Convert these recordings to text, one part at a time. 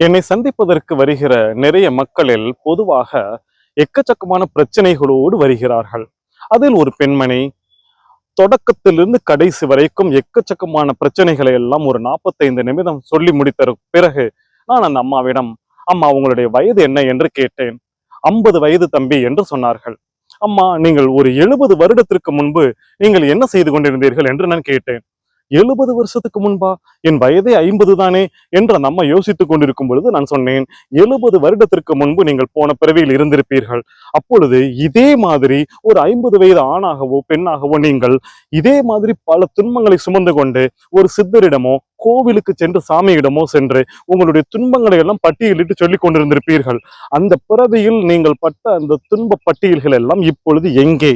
என்னை சந்திப்பதற்கு வருகிற நிறைய மக்களில் பொதுவாக எக்கச்சக்கமான பிரச்சனைகளோடு வருகிறார்கள். அதில் ஒரு பெண்மணி தொடக்கத்திலிருந்து கடைசி வரைக்கும் எக்கச்சக்கமான பிரச்சனைகளை எல்லாம் ஒரு நாற்பத்தைந்து நிமிடம் சொல்லி முடித்த பிறகு நான் அந்த அம்மாவிடம் அம்மா உங்களுடைய வயது என்ன? என்று கேட்டேன். ஐம்பது வயது தம்பி என்று சொன்னார்கள். அம்மா நீங்கள் ஒரு எழுபது வருடத்திற்கு முன்பு நீங்கள் என்ன செய்து கொண்டிருந்தீர்கள்? என்று நான் கேட்டேன். எழுபது வருஷத்துக்கு முன்பா? என் வயதே ஐம்பது தானே? என்று நம்ம யோசித்துக் கொண்டிருக்கும் பொழுது நான் சொன்னேன் எழுபது வருடத்திற்கு முன்பு நீங்கள் போன பிறவியில் இருந்திருப்பீர்கள். அப்பொழுது இதே மாதிரி ஒரு ஐம்பது வயது ஆணாகவோ பெண்ணாகவோ நீங்கள் இதே மாதிரி பல துன்பங்களை சுமந்து கொண்டு ஒரு சித்தரிடமோ கோவிலுக்கு சென்று சாமியிடமோ சென்று உங்களுடைய துன்பங்களை எல்லாம் பட்டியலிட்டு சொல்லிக் கொண்டிருந்திருப்பீர்கள். அந்த பிறவியில் நீங்கள் பட்ட அந்த துன்ப பட்டியல்கள் எல்லாம் இப்பொழுது எங்கே?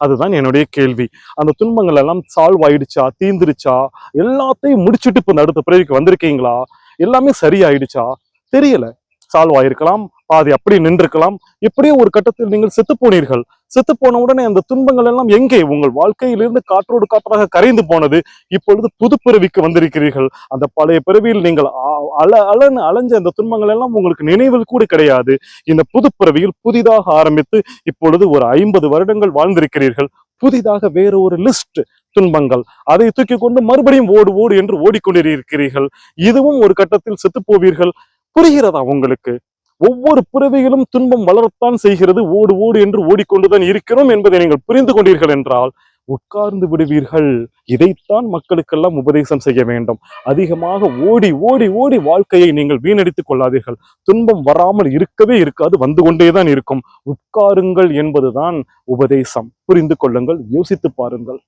அதுதான் என்னுடைய கேள்வி. அந்த துன்பங்கள் எல்லாம் சால்வ் ஆயிடுச்சா? தீந்துருச்சா எல்லாத்தையும் முடிச்சுட்டு இப்போ இந்த அடுத்த பிறவிக்கு வந்திருக்கீங்களா? எல்லாமே சரியாயிடுச்சா? தெரியல. சால்வ் ஆயிருக்கலாம். பாதி அப்படி நின்றுக்கலாம் எப்படியோ ஒரு கட்டத்தில் நீங்கள் செத்து போனீர்கள். செத்து போன உடனே அந்த துன்பங்கள் எல்லாம் எங்கே? உங்கள் வாழ்க்கையிலிருந்து காற்றோடு காற்றாக கரைந்து போனது இப்பொழுது புது பிறவிக்கு வந்திருக்கிறீர்கள். அந்த பழைய பிறவியில் நீங்கள் அல அலன்னு அலைஞ்ச அந்த துன்பங்கள் எல்லாம் உங்களுக்கு நினைவில் கூட கிடையாது. இந்த புது பிறவியில் புதிதாக ஆரம்பித்து இப்பொழுது ஒரு ஐம்பது வருடங்கள் வாழ்ந்திருக்கிறீர்கள். புதிதாக வேற ஒரு லிஸ்ட் துன்பங்கள். அதை தூக்கி கொண்டு மறுபடியும் ஓடு ஓடு என்று ஓடிக்கொண்டிருக்கிறீர்கள். இதுவும் ஒரு கட்டத்தில் செத்து போவீர்கள். புரிகிறதா உங்களுக்கு? ஒவ்வொரு பிறவியிலும் துன்பம் வளரத்தான் செய்கிறது. ஓடு ஓடு என்று ஓடிக்கொண்டுதான் இருக்கிறோம் என்பதை நீங்கள் புரிந்து கொண்டீர்கள் என்றால் உட்கார்ந்து விடுவீர்கள். இதைத்தான் மக்களுக்கெல்லாம் உபதேசம் செய்ய வேண்டும். அதிகமாக ஓடி ஓடி ஓடி வாழ்க்கையை நீங்கள் வீணடித்துக் கொள்ளாதீர்கள். துன்பம் வராமல் இருக்கவே இருக்காது வந்து கொண்டேதான் இருக்கும். உட்காருங்கள் என்பதுதான் உபதேசம். புரிந்து கொள்ளுங்கள் யோசித்து பாருங்கள்.